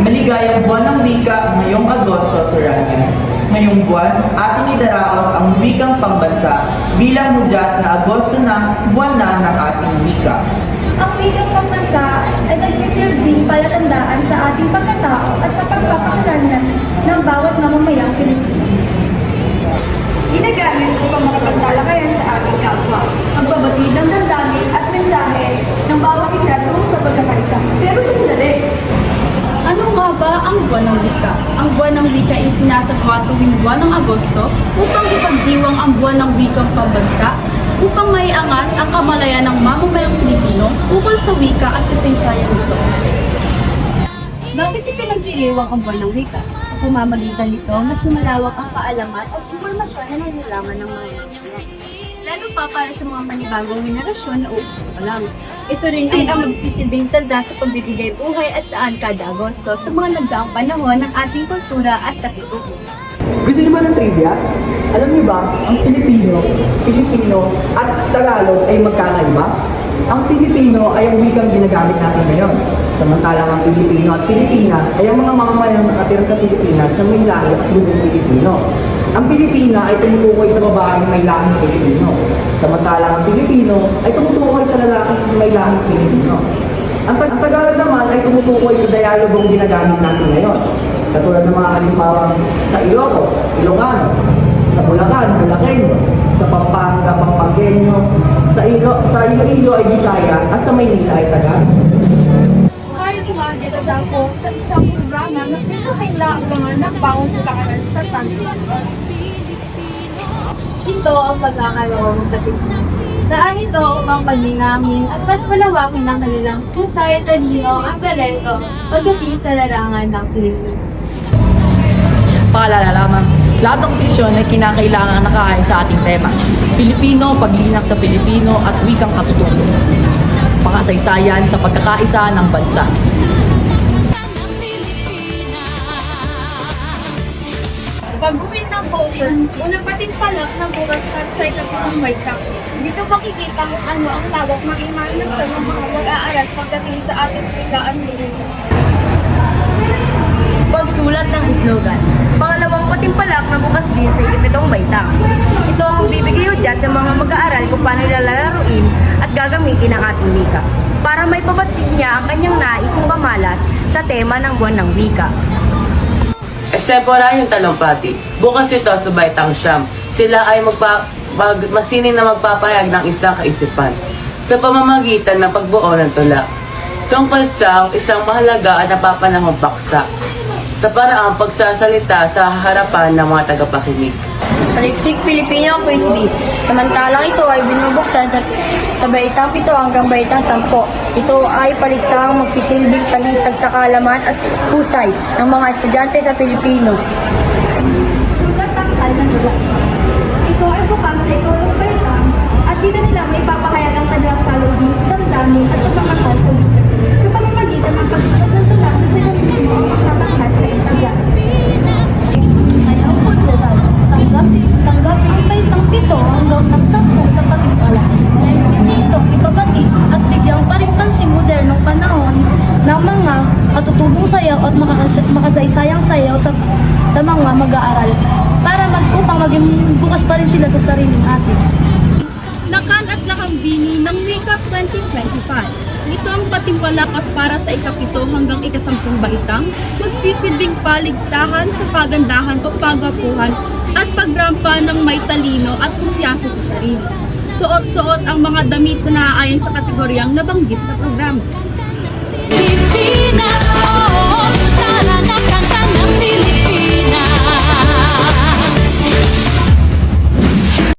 Maligayang buwan ng wika ngayong Agosto, Soranians. Ngayong buwan, ating idaraos ang wikang pambansa bilang mudyat na Agosto na buwan na ng ating wika. Ang wikang pambansa ay nagsisilbing palatandaan sa ating pagkatao at sa pagpapakalanan ng bawat mamamayang Pilipino. Ginagamit upang makapagtalakayan sa ating kapwa, magbabatid ng damdamin at mensahe ng bawat isa tungo sa pagkakaisa. Pero sandali, Ano nga ba ang buwan ng wika? Ang buwan ng wika ay sinasagawa tuwing buwan ng Agosto upang ipagdiwang ang buwan ng wikang pambansa upang maiangat ang kamalayan ng mamamayang Pilipino ukol sa wika at kasaysayan nito. Bakit ipinagdiriwang ang buwan ng wika? Sa pamamagitan nito, mas lumalawak ang kaalaman at impormasyon na nalalaman ng mga. Lalo pa para sa mga manibagong henerasyon na uuso pa lang. Ito rin ay ang magsisilbing talda sa pagbibigay buhay at daan kada Agosto sa mga nagdaang panahon ng ating kultura at katipunan. Gusto ba ng trivia? Alam niyo ba, ang Filipino, Filipino at Tagalog ay magkakaiba? Ang Filipino ay ang wikang ginagamit natin ngayon. Samantalang ang Filipino at Pilipina ay ang mga mamamayang nakatira sa Pilipinas na may lahi at lubong Pilipino. Ang Pilipina ay tumutukoy sa babaeng may lahing Pilipino. Samantalang ang Pilipino ay tumutukoy sa lalaking may lahing Pilipino. Ang, ang Tagalog naman ay tumutukoy sa dialogong ginagamit natin ngayon. Katulad ng mga halimbawa sa Ilocos, Ilocano, sa Bulacan, Bulakenyo, sa Pampanga, Pampangueño, sa Ilo, sa Iloilo ay Bisaya at sa Maynila ay Tagalog. Ngayon umaga ako sa isang na pinakailangan ng bawang pagkakaroon sa Francisco. Ito ang pagkakaroon ng katipunan. Daan ito upang paglinamin at mas malawakin ang kanilang husay, talino at talento pagdating sa larangan ng Pilipinas. Paalala lamang, lahat ng tisyon ay kinakailangan nakaayon sa ating tema. Pilipino, paglinak sa Pilipino at wikang katutubo. Pakasaysayan sa pagkakaisa ng bansa. Pag-uwit ng poster, unang patimpalak ng bukas at sa ikapitong white cup. Dito makikita kung ano ang tawag ng imahinasyon ng mga mag-aaral pagdating sa ating biglaan nila. Pagsulat ng slogan. Pangalawang patimpalak na bukas din sa ikapitong baitang. Ito ang bibigay udyat sa mga mag-aaral kung paano lalaruin at gagamitin ang ating wika para may pabatid niya ang kanyang naisang pamalas sa tema ng buwan ng wika. Extemporaryong talumpati. Bukas ito sa Baitang Siyam. Sila ay magpa, mag, masining na magpapahayag ng isang kaisipan sa pamamagitan ng pagbuo ng tula. Tungkol sa isang mahalaga at napapanahong paksa sa paraang pagsasalita sa harapan ng mga tagapakinig. Paliksik Pilipino Quiz B. Samantalang ito ay binubuksan sa, sa baitang pito hanggang baitang sampo. Ito ay paliksang magsisilbing talisag sa kaalaman at husay ng mga estudyante sa Pilipino. Makasaysayang sayaw sa, sa mga mag-aaral para mag maging bukas pa rin sila sa sariling atin. Lakan at Lakambini ng Wika 2025. Ito ang patimpalakas para sa ikapito hanggang ikasampung baitang, magsisilbing paligsahan sa pagandahan o pagwapuhan at pagrampa ng may talino at kumpiyansa sa sarili. Suot-suot ang mga damit na naaayon sa kategoryang nabanggit sa programa.